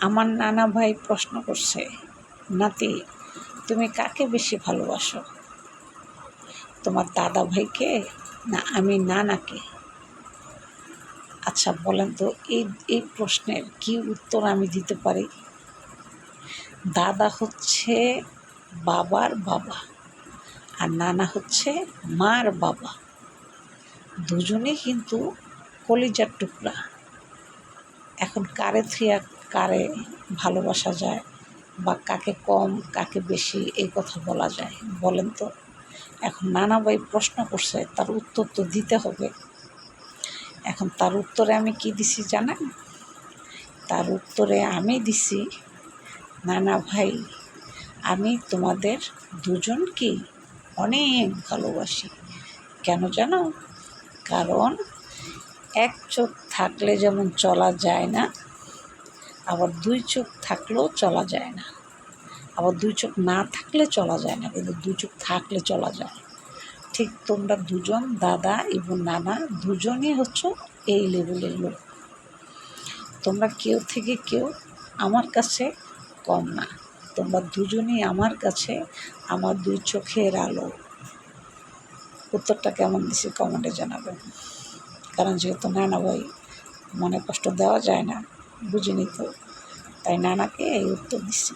আমার নানা ভাই প্রশ্ন করছে, নাতি, তুমি কাকে বেশি ভালোবাসো? তোমার দাদা ভাইকে না আমি নানাকে? আচ্ছা বলেন তো, এই এই প্রশ্নের কি উত্তর আমি দিতে পারি? দাদা হচ্ছে বাবার বাবা আর নানা হচ্ছে মার বাবা। দুজনেই কিন্তু কলিজার টুকরা। এখন কারে থিয়া কারে ভালোবাসা যায় বা কাকে কম, কাকে বেশি, এই কথা বলা যায়। বলেন তো? এখন নানা ভাই প্রশ্ন করছে, তার উত্তর তো দিতে হবে। এখন তার উত্তরে আমি কি দিছি জানেন? তার উত্তরে আমি দিছি, নানা ভাই, আমি তোমাদের দুজনকেই অনেক ভালোবাসি। কেন জানো? কারণ এক চোখ থাকলে যেমন চলা যায় না আবার দুই চোখ থাকলেও চলা যায় না। আবার দুই চোখ না থাকলে চলা যায় না, কিন্তু দুই চোখ থাকলে চলা যায়। ঠিক তোমরা দুজন, দাদা এবং নানা, দুজনই হচ্ছে এই লেভেলের লোক। তোমরা কেউ থেকে কেউ আমার কাছে কম না। তোমরা দুজনই আমার কাছে আমার দুই চোখের আলো। উত্তরটা কেমন দিছি কমেন্টে জানাবেন কারণ যেহেতু নানা ভাই মনে কষ্ট দেওয়া যায় না, বুঝিনি তো। তাই নানাকে এই উত্তর দিচ্ছি।